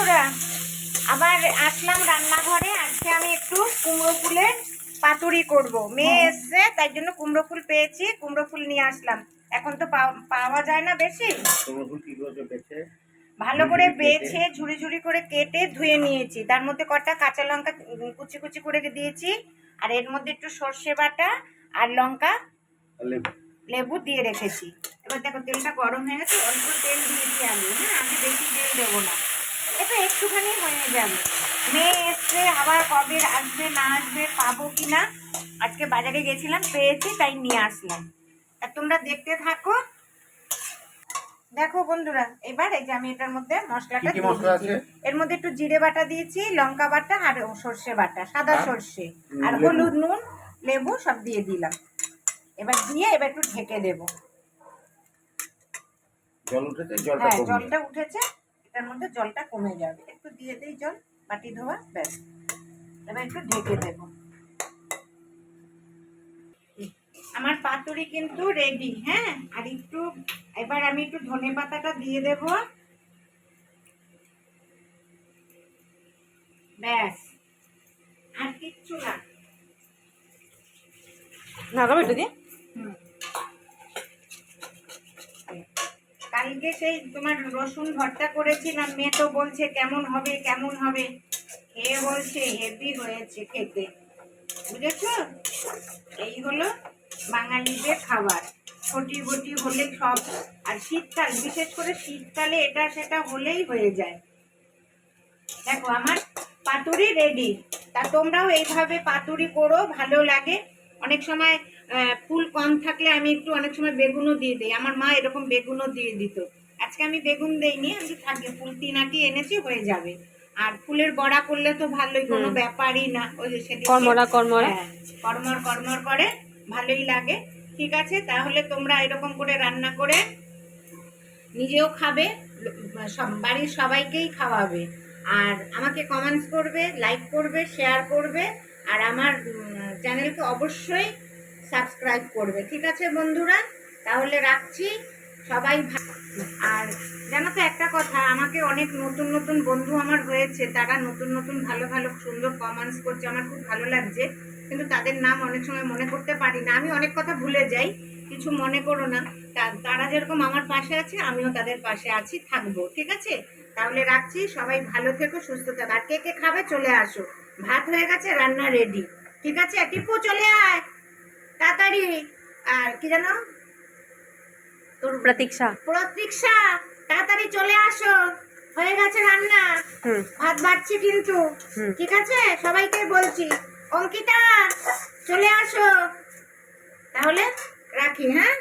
বন্ধুরা আবার আসলাম রান্নাঘরে আজকে আমি একটু কুমড়ো ফুলের পাতুরি করব। মেয়ে এসছে তাই জন্য কুমড়ো ফুল পেয়েছি কুমড়ো ফুল নিয়ে আসলাম। এখন তো পাও- পাওয়া যায় না বেশি। তোমার ফুল কি করে পেয়েছে ভালো করে বেছে ঝুড়ি ঝুড়ি করে কেটে ধুয়ে নিয়েছি। তার মধ্যে কটা কাঁচা লঙ্কা কুচি কুচি করে দিয়েছি আর এর মধ্যে একটু সর্ষে বাটা আর লঙ্কা লেবু। লেবু দিয়ে রেখেছি। এবার দেখো তেলটা গরম হয়ে গেছে অল্প তেল দিয়েছি আমি। হ্যাঁ আমি বেশি তেল দেবো না। এটা একটুখানি হয়ে যাবে। মেয়ে এসছে আবার কবে আসবে না আসবে পাবো কি না আজকে বাজারে গেছিলাম পেয়েছি তাই নিয়ে আসলাম। আর তোমরা দেখতে থাকো। দেখো বন্ধুরা এবার এই যে আমি এটার মধ্যে মশলাটা দিয়েছি। এর মধ্যে একটু জিরে বাটা দিয়েছি লঙ্কা বাটা আর সর্ষে বাটা সাদা সর্ষে। আর হলুদ নুন লেবু সব দিয়ে দিলাম। এবার দিয়ে এবার একটু ঢেকে দেবো। জল উঠেছে হ্যাঁ জলটা উঠেছে এটার মধ্যে জলটা কমে যাবে। একটু দিয়ে দিই জল বাটি ধোয়া ব্যাস। এবার একটু ঢেকে দেব। আমার পাতুরি কিন্তু রেডি হ্যাঁ? আর একটু এবার আমি একটু ধনে পাতাটা দিয়ে দেব। ব্যাস। আর কিচ্ছু না। নাগাবো একটু দিয়ে? হুম। কালকে সেই তোমার রসুন ভর্তা করেছিলাম, মেয়ে তো বলছে কেমন হবে কেমন হবে? খেয়ে বলছে হেভি হয়েছে খেতে। বুঝেছ? এই হলো বাঙালিদের খাবার। ছটি বটি হলে সব, আর শীতকাল, বিশেষ করে শীতকালে এটা সেটা হলেই হয়ে যায়। দেখো, আমার পাতুরি রেডি তা তোমরাও এইভাবে পাতুরি করো, ভালো লাগে। অনেক সময় ফুল কম থাকলে আমি একটু অনেক সময় বেগুনও দিয়ে দিই। আমার মা এরকম বেগুনও দিয়ে দিত। আজকে আমি বেগুন দেইনি আমি থাকবে ফুল তিনাটি এনেছি হয়ে যাবে। আর ফুলের বড়া করলে তো ভালোই কোনো ব্যাপারই না। ওই যে সেদিনকে- কর্মরা কর্মরা। হ্যাঁ, কর্মর কর্মর করে ভালোই লাগে। ঠিক আছে তাহলে তোমরা এরকম করে রান্না করে নিজেও খাবে সব বাড়ির সবাইকেই খাওয়াবে। আর আমাকে কমেন্টস করবে লাইক করবে শেয়ার করবে। আর আমার চ্যানেলকে অবশ্যই সাবস্ক্রাইব করবে। ঠিক আছে বন্ধুরা? তাহলে রাখছি। সবাই আর জানো তো একটা কথা, আমাকে অনেক নতুন নতুন বন্ধু আমার হয়েছে। তারা নতুন নতুন ভালো ভালো সুন্দর কমেন্টস করছে, আমার খুব ভালো লাগছে। কিন্তু তাদের নাম অনেক সময় মনে করতে পারি না। আমি অনেক কথা ভুলে যাই, কিছু মনে করো না। তারা যেরকম আমার পাশে আছে, আমিও তাদের পাশে আছি, থাকব। ঠিক আছে? তাহলে রাখছি। সবাই ভালো থেকো, সুস্থ থাকো। আর কে কে খাবে চলে আসো। ভাত হয়ে গেছে, রান্না রেডি ঠিক আছে, টিপু চলে আয়। তাড়াতাড়ি। আর কি জানো তোর প্রতীক্ষা। প্রতীক্ষা। তাড়াতাড়ি চলে আসো। হয়ে গেছে রান্না। ভাত বাড়ছি কিন্তু। ঠিক আছে? সবাইকে বলছি। অঙ্কিতা চলে আসো। তাহলে রাখি হ্যাঁ?